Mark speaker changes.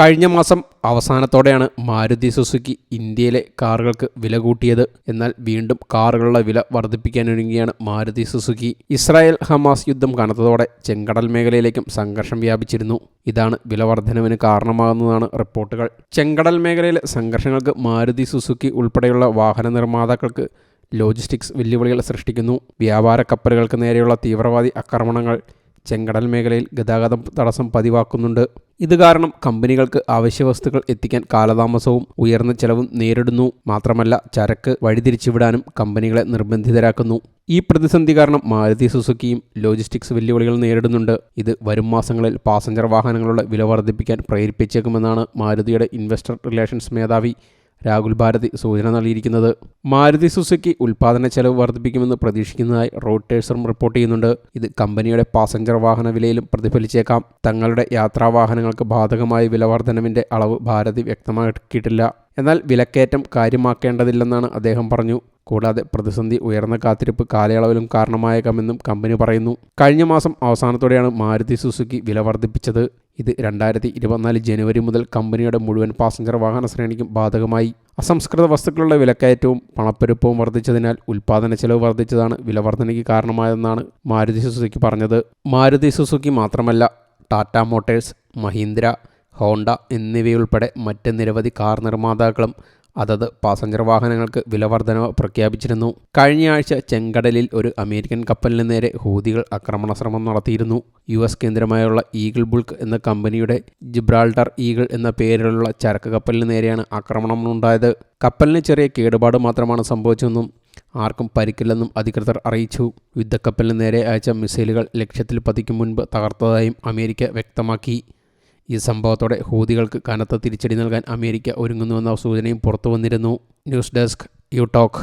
Speaker 1: കഴിഞ്ഞ മാസം അവസാനത്തോടെയാണ് മാരുതി സുസുക്കി ഇന്ത്യയിലെ കാറുകൾക്ക് വില കൂട്ടിയത്. എന്നാൽ വീണ്ടും കാറുകളുടെ വില വർദ്ധിപ്പിക്കാനൊരുങ്ങിയാണ് മാരുതി സുസുക്കി. ഇസ്രായേൽ ഹമാസ് യുദ്ധം കനത്തതോടെ ചെങ്കടൽ മേഖലയിലേക്കും സംഘർഷം വ്യാപിച്ചിരുന്നു. ഇതാണ് വില വർധനവിന് കാരണമാകുന്നതാണ് റിപ്പോർട്ടുകൾ. ചെങ്കടൽ മേഖലയിലെ സംഘർഷങ്ങൾക്ക് മാരുതി സുസുക്കി ഉൾപ്പെടെയുള്ള വാഹന നിർമ്മാതാക്കൾക്ക് ലോജിസ്റ്റിക്സ് വെല്ലുവിളികൾ സൃഷ്ടിക്കുന്നു. വ്യാപാര കപ്പലുകൾക്ക് നേരെയുള്ള തീവ്രവാദി ആക്രമണങ്ങൾ ചെങ്കടൽ മേഖലയിൽ ഗതാഗതം തടസ്സം പതിവാക്കുന്നുണ്ട്. ഇത് കാരണം കമ്പനികൾക്ക് ആവശ്യവസ്തുക്കൾ എത്തിക്കാൻ കാലതാമസവും ഉയർന്ന ചെലവും നേരിടുന്നു. മാത്രമല്ല ചരക്ക് വഴിതിരിച്ചുവിടാനും കമ്പനികളെ നിർബന്ധിതരാക്കുന്നു. ഈ പ്രതിസന്ധി കാരണം മാരുതി സുസുക്കിയും ലോജിസ്റ്റിക്സ് വെല്ലുവിളികൾ നേരിടുന്നുണ്ട്. ഇത് വരും മാസങ്ങളിൽ പാസഞ്ചർ വാഹനങ്ങളുടെ വില വർദ്ധിപ്പിക്കാൻ പ്രേരിപ്പിച്ചേക്കുമെന്നാണ് മാരുതിയുടെ ഇൻവെസ്റ്റർ റിലേഷൻസ് മേധാവി രാഹുൽ ഭാരതി സൂചന നൽകിയിരിക്കുന്നത്. മാരുതി സുസുക്കി ഉൽപാദന ചെലവ് വർദ്ധിപ്പിക്കുമെന്ന് പ്രതീക്ഷിക്കുന്നതായി റോട്ടേഴ്സും റിപ്പോർട്ട് ചെയ്യുന്നുണ്ട്. ഇത് കമ്പനിയുടെ പാസഞ്ചർ വാഹന വിലയിലും പ്രതിഫലിച്ചേക്കാം. തങ്ങളുടെ യാത്രാ വാഹനങ്ങൾക്ക് ബാധകമായ വില വർധനവിന്റെ അളവ് ഭാരതി വ്യക്തമാക്കിയിട്ടില്ല. എന്നാൽ വിലക്കയറ്റം കാര്യമാക്കേണ്ടതില്ലെന്നാണ് അദ്ദേഹം പറഞ്ഞു. കൂടാതെ പ്രതിസന്ധി ഉയർന്ന കാത്തിരിപ്പ് കാലയളവിലും കാരണമായേക്കാമെന്നും കമ്പനി പറയുന്നു. കഴിഞ്ഞ മാസം അവസാനത്തോടെയാണ് മാരുതി സുസുക്കി വില വർദ്ധിപ്പിച്ചത്. ഇത് രണ്ടായിരത്തി ഇരുപത്തിനാല് ജനുവരി മുതൽ കമ്പനിയുടെ മുഴുവൻ പാസഞ്ചർ വാഹന ശ്രേണിക്കും ബാധകമായി. അസംസ്കൃത വസ്തുക്കളുടെ വിലക്കയറ്റവും പണപ്പെരുപ്പവും വർദ്ധിച്ചതിനാൽ ഉൽപ്പാദന ചെലവ് വർദ്ധിച്ചതാണ് വില വർധനയ്ക്ക് കാരണമായതെന്നാണ് മാരുതി സുസുക്കി പറഞ്ഞത്. മാരുതി സുസുക്കി മാത്രമല്ല ടാറ്റ മോട്ടേഴ്സ് മഹീന്ദ്ര ഹോണ്ട എന്നിവയുൾപ്പെടെ മറ്റ് നിരവധി കാർ നിർമ്മാതാക്കളും അതത് പാസഞ്ചർ വാഹനങ്ങൾക്ക് വിലവർധനവ് പ്രഖ്യാപിച്ചിരുന്നു. കഴിഞ്ഞയാഴ്ച ചെങ്കടലിൽ ഒരു അമേരിക്കൻ കപ്പലിന് നേരെ ഹൂതികൾ ആക്രമണ ശ്രമം നടത്തിയിരുന്നു. യു എസ് കേന്ദ്രമായുള്ള ഈഗിൾ ബുൾക്ക് എന്ന കമ്പനിയുടെ ജിബ്രാൾട്ടർ ഈഗിൾ എന്ന പേരിലുള്ള ചരക്ക് കപ്പലിന് നേരെയാണ് ആക്രമണം ഉണ്ടായത് കപ്പലിന് ചെറിയ കേടുപാട് മാത്രമാണ് സംഭവിച്ചതെന്നും ആർക്കും പരിക്കില്ലെന്നും അധികൃതർ അറിയിച്ചു. യുദ്ധക്കപ്പലിന് നേരെ അയച്ച മിസൈലുകൾ ലക്ഷ്യത്തിൽ പതിക്കും മുൻപ് തകർത്തതായും അമേരിക്ക വ്യക്തമാക്കി. ഈ സംഭവത്തോടെ ഹൂതികൾക്ക് കനത്ത തിരിച്ചടി നൽകാൻ അമേരിക്ക ഒരുങ്ങുന്നുവെന്ന സൂചനയും പുറത്തു വന്നിരുന്നു ന്യൂസ് ഡെസ്ക് യു ടോക്ക്.